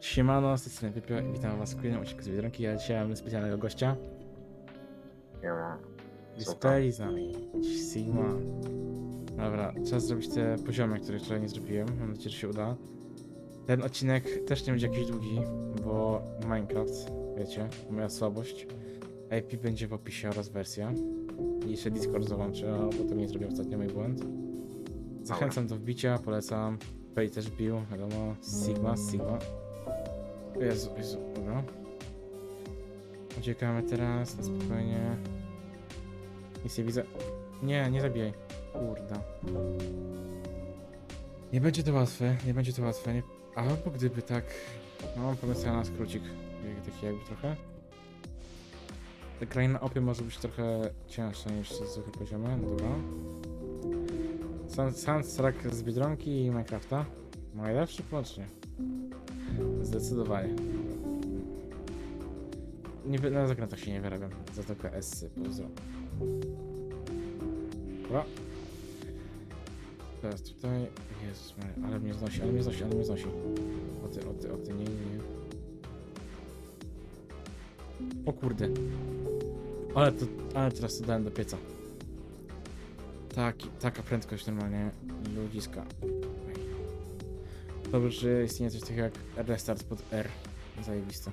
Siemano, z tej strony Wypio i witam was w kolejnym odcinku z Biedronki. Ja dzisiaj mam specjalnego gościa. Nie ma. Dispeli z nami. Sigma. Dobra, czas zrobić te poziomy, które wczoraj nie zrobiłem. Mam nadzieję, że się uda. Ten odcinek też nie będzie jakiś długi, bo Minecraft, wiecie, moja słabość. IP będzie w opisie oraz wersja. I jeszcze Discord załączę, bo to nie zrobił ostatnio mój błąd. Zachęcam do wbicia, polecam. Pay też bił, wiadomo, Sigma, Sigma. Jezu, Jezu, dobra. Uciekamy teraz, na spokojnie. Nic nie widzę. Nie, nie zabijaj. Kurda. Nie będzie to łatwe, nie będzie to łatwe. Nie... Albo gdyby tak... No, mam pomysł na skrócik. Taki jakby trochę. Ta kraina opie może być trochę cięższa niż te zwykłe poziomy. No Dobra. Soundtrack z Biedronki i Minecrafta. Najlepszy połącznie. Zdecydowanie. Nie, na zakrętach się nie wyrabiam. Za tylko S pozdro. Dobra. Teraz tutaj. Jezus Maria, ale mnie znosi, ale mnie znosi, ale mnie znosi. O ty, o ty, o ty, nie, nie. O kurde. Ale to, ale teraz to dałem do pieca. Taki, taka prędkość normalnie ludziska. Dobrze, że istnieje coś takiego jak restart pod R. Zajebiste.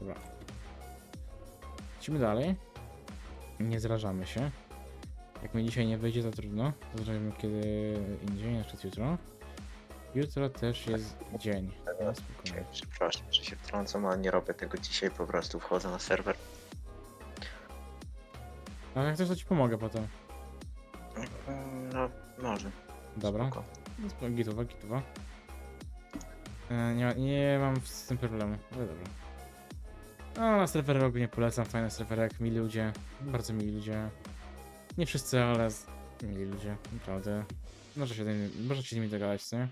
Dobra. Lecimy dalej. Nie zrażamy się. Jak mi dzisiaj nie wyjdzie, to trudno. To zrobimy kiedy indziej, na przykład jutro. Jutro też jest dzień. No, spokojnie. Przepraszam, że się wtrącam, ale nie robię tego dzisiaj, po prostu wchodzę na serwer. Ale jak chcesz, to ci pomogę potem. Mm, No, może. Dobra. Spoko. No, Gitowa, gitowa. E, nie, nie mam z tym problemu. Ale dobra. No, na serwerach ogólnie polecam. Fajny serwerek, mili ludzie. Bardzo mili ludzie. Nie wszyscy, ale z... mili ludzie. Naprawdę. Może się, może się z nimi dogadać, co nie?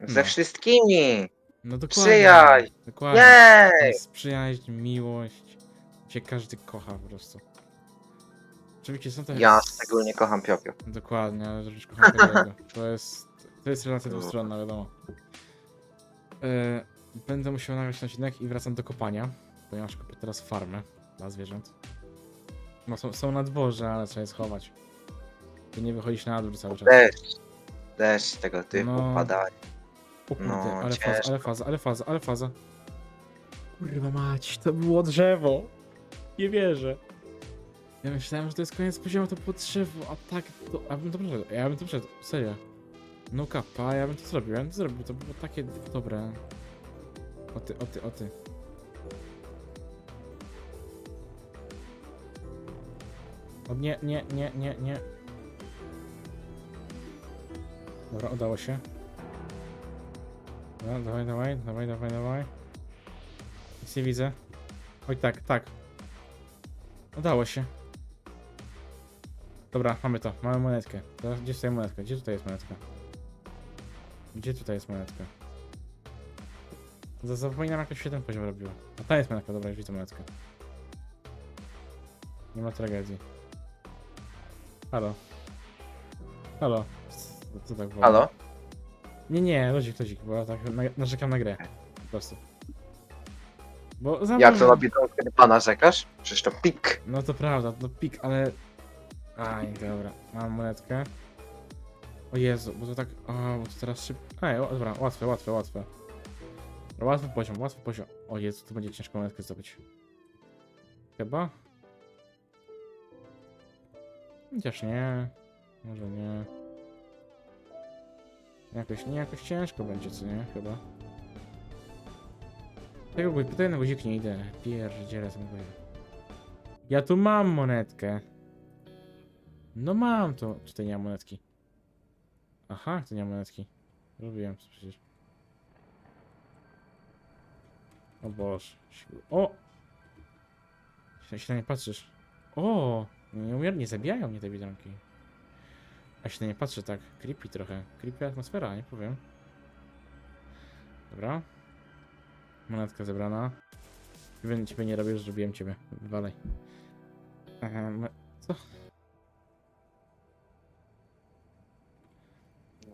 Ze No. wszystkimi! No dokładnie. Przyjaźń! Dokładnie. Jej! Jest przyjaźń, miłość. Cię każdy kocha po prostu. Oczywiście są te... Ja szczególnie kocham Piopio. Dokładnie, ale również kocham Peliego. To jest, to jest relacja dwustronna, wiadomo. E, będę musiał nagrać ten odcinek i wracam do kopania, ponieważ kopię teraz farmę dla zwierząt. No są, są na dworze, ale trzeba je schować. Ty nie wychodzisz na dwór cały czas. Deszcz. Deszcz tego typu No. padaje. O kurde, no, ale faza, ciężko. ale faza, ale faza, ale faza. Kurwa mać, to było drzewo. Nie wierzę. Ja myślałem, że to jest koniec poziomu, to było a tak, to, ja bym to przeszedł, ja bym to przeszedł, serio. No kapa, ja bym to zrobił, ja bym to zrobił, to było takie dobre. O ty, o ty, o ty. O nie, nie, nie, nie, nie. Dobra, udało się. Dobra, dawaj, dawaj, dawaj, dawaj, dawaj. Nic nie widzę. Oj, tak, tak. Udało się. Dobra, mamy to, mamy monetkę. Teraz gdzie tutaj monetka? Gdzie tutaj jest monetka? Gdzie tutaj jest monetka? Za- Zapominam jak to się ten poziom robiło. A ta jest monetka, dobra, już widzę monetkę. Nie ma tragedii. Halo. Halo. Co, tak było? Halo? Nie, nie, ludzik, ludzik, bo ja tak na, narzekam na grę. Po prostu. Bo za Jak to robi to, kiedy pana rzekasz? Przecież to pik. No to prawda, to pik, ale... Aj, dobra, mam monetkę. O Jezu, bo to tak... O, bo to teraz szybko... Ej, o, dobra, łatwe, łatwe, łatwe. Łatwy poziom, łatwy poziom. O Jezu, to będzie ciężko monetkę zdobyć. Chyba? Chociaż nie. Może nie. Jakoś, nie, jakoś ciężko będzie, co nie? Chyba. Tego tutaj na guzik nie idę. Pierdzielę ten guzik. Ja tu mam monetkę. No mam to. Czy to nie ma monetki? Aha, to nie ma monetki. Robiłem to przecież. O Boże. O! Się, się na nie patrzysz. O! Nie, umier- nie zabijają mnie te widonki. A się na nie patrzę tak. Creepy trochę. Creepy atmosfera, nie powiem. Dobra. Monetka zebrana. Ciebie, nie robię, zrobiłem ciebie. Wywalej. Ehm, co?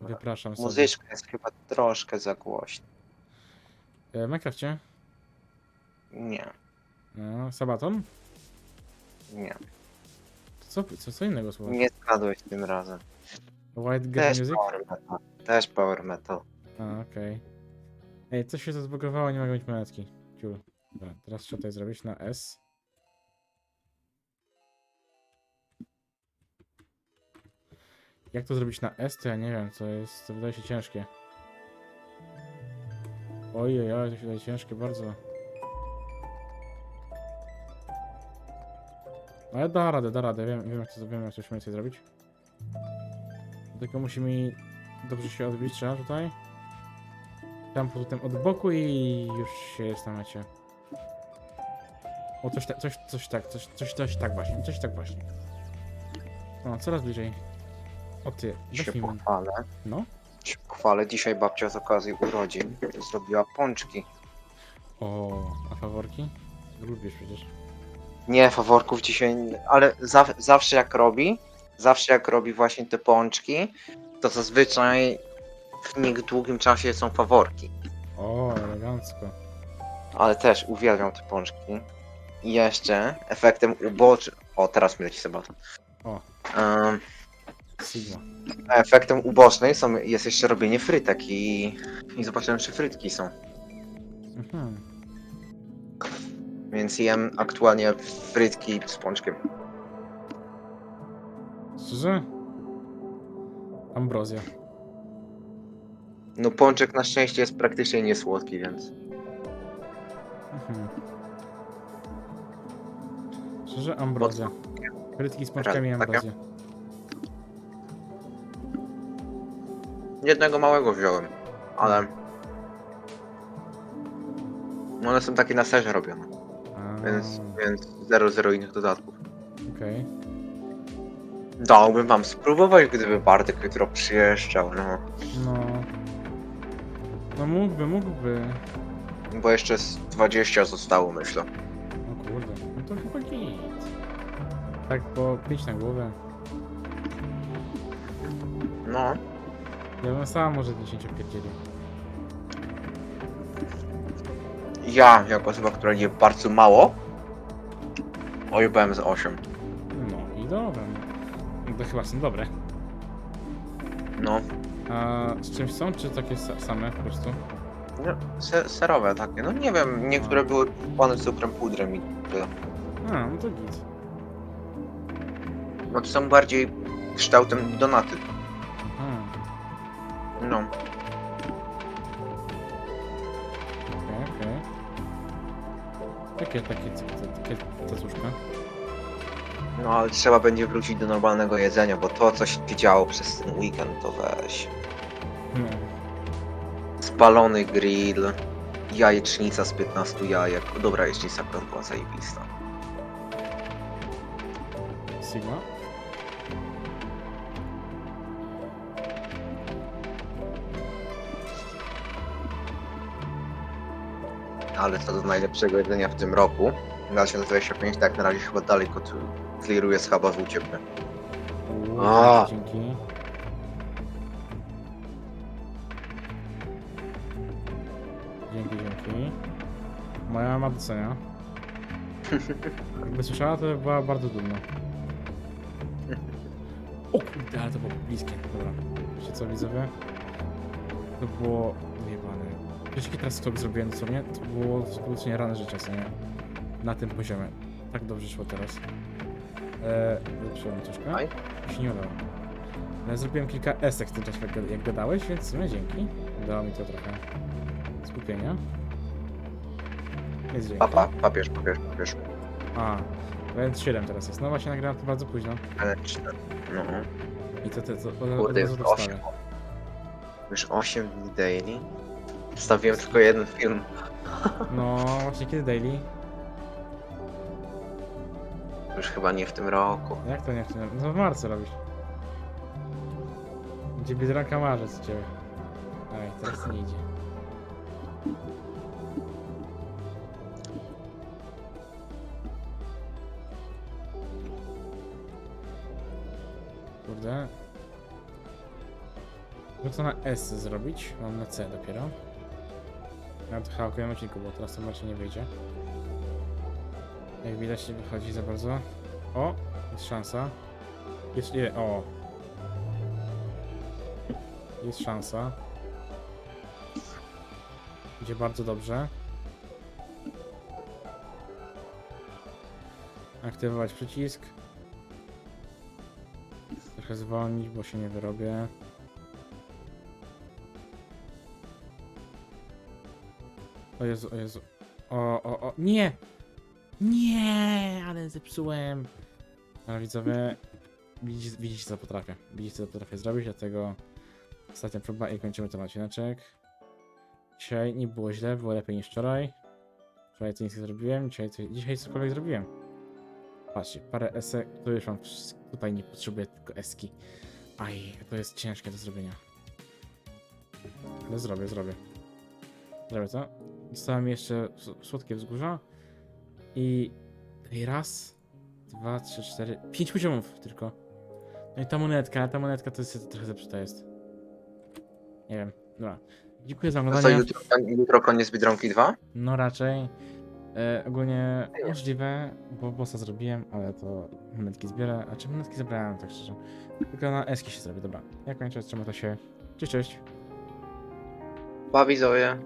Wypraszam sobie. Muzyczka jest chyba troszkę za głośna. E, w Minecrafcie? Nie, No, Sabaton? nie. To co, co, co innego słuchasz? Nie zgadłeś tym razem. White Girl Też Music? power metal. Też power metal. A, okej. Ej, coś się to zbugowało, nie mogę mieć monetki. Ciul. Dobra, teraz trzeba tutaj zrobić na S. Jak to zrobić na S, ja nie wiem, to jest, to wydaje się ciężkie. Ojej, oj, to się wydaje ciężkie bardzo. Ale da radę, da radę, wiem, wiem jak to wiem, jak coś mniej zrobić. Tylko musi mi dobrze się odbić, trzeba tutaj. Tam potem od boku i już się jest na mecie. O, coś, ta, coś, coś tak, coś, coś, coś tak właśnie, coś tak właśnie. O, coraz bliżej. O ty, Się weź mi. pochwalę. No. Się pochwalę. Dzisiaj babcia z okazji urodzin zrobiła pączki. O, a faworki? Lubisz przecież. Nie, faworków dzisiaj, nie- ale zaw zawsze jak robi, zawsze jak robi właśnie te pączki, to zazwyczaj w niedługim czasie są faworki. O, elegancko. Ale też uwielbiam te pączki. I jeszcze efektem ubocznym. O, teraz mi leci sabaton. O. Um, Sigma. efektem ubocznym są, jest jeszcze robienie frytek i, i zobaczyłem, czy frytki są. Mhm. Więc jem aktualnie frytki z pączkiem. Szczerze? Ambrozja. No pączek na szczęście jest praktycznie niesłodki, więc. Mhm. Szczerze, ambrozja. Frytki z pączkami i ambrozja. Jednego małego wziąłem, ale. One są takie na serze robione, A, więc, więc zero, zero innych dodatków. Okej. Dałbym wam spróbować, gdyby Bartek jutro przyjeżdżał, no. No. No mógłby, mógłby. Bo jeszcze z 20 zostało, myślę. O kurde, no to chyba git. Tak po 5 na głowę. No. Ja bym sam może 10 opierdzielił. Ja, jako osoba, która je bardzo mało, ojebałem z 8. No i dobra. No to chyba są dobre. No. A z czymś są, czy takie sa- same po prostu? no se serowe takie. No nie wiem, niektóre były płane cukrem, pudrem i tyle. A, no to git. No to są bardziej kształtem donaty. No. okej, okej. Takie, takie, takie, takie tacuszka. No ale trzeba będzie wrócić do normalnego jedzenia, bo to co się działo przez ten weekend to weź. No. Spalony grill, jajecznica z 15 jajek. Dobra jajecznica była zajebista. Sigma. Ale co do najlepszego jedzenia w tym roku, 2025 tak na razie chyba dalej kot kliruje w uciepłe. Uuu, A. Dzięki. Dzięki, dzięki. Moja mama docenia. Jakby słyszała, to by była bardzo dumna. O kurde, ale to było bliskie. Dobra. Wiecie co, widzowie? To było Wiecie, jaki teraz skok zrobiłem dosłownie? To było absolutnie rane życia, co nie? Na tym poziomie. Tak dobrze szło teraz. Eee, wylepszyłem troszkę. Aj. Się nie udało. Ale zrobiłem kilka esek w tym czasie, jak, jak gadałeś, więc w sumie dzięki. Dało mi to trochę skupienia. Jest dzięki. Papa, papież, papież, papież. A, więc 7 teraz jest. No właśnie nagrałem to bardzo późno. Ale cztery. No. I to, to, to, to Kurde, jest razu 8. dostałem. Już 8 dni daily. Wstawiłem tylko jeden film. No, właśnie kiedy daily? Już chyba nie w tym roku. Jak to nie chcę? No w marcu robisz. Gdzie Biedronka marzec ciebie. Ej, teraz nie idzie. Kurde. No to na S zrobić, mam na C dopiero. Na chyba odcinku, bo teraz to Marcin nie wyjdzie. Jak widać nie wychodzi za bardzo. O, jest szansa. Jest, nie, o. Jest szansa. Idzie bardzo dobrze. Aktywować przycisk. Trochę zwolnić, bo się nie wyrobię. O Jezu, o Jezu. O, o, o. Nie! Nie, ale zepsułem. Ale widzowie, widzicie, widzicie co potrafię. Widzicie co potrafię zrobić, dlatego ostatnia próba i kończymy ten odcineczek. Dzisiaj nie było źle, było lepiej niż wczoraj. Wczoraj co nic nie zrobiłem, dzisiaj, co, dzisiaj cokolwiek zrobiłem. Patrzcie, parę esek, to już mam tutaj nie potrzebuję tylko eski. Aj, to jest ciężkie do zrobienia. Ale zrobię, zrobię. Zrobię to. Dostałem jeszcze słodkie wzgórza. I i raz, dwa, trzy, cztery, pięć poziomów tylko. No i ta monetka, ta monetka to jest trochę zepsuta jest. Nie wiem, dobra. Dziękuję za No to oglądanie. jutro, jutro koniec Biedronki 2? No raczej. E, ogólnie możliwe, bo bossa zrobiłem, ale to monetki zbiorę. A czy monetki zebrałem, tak szczerze? Tylko na eski się zrobię, dobra. Ja kończę, trzymaj to się. Cześć, cześć. Pa widzowie.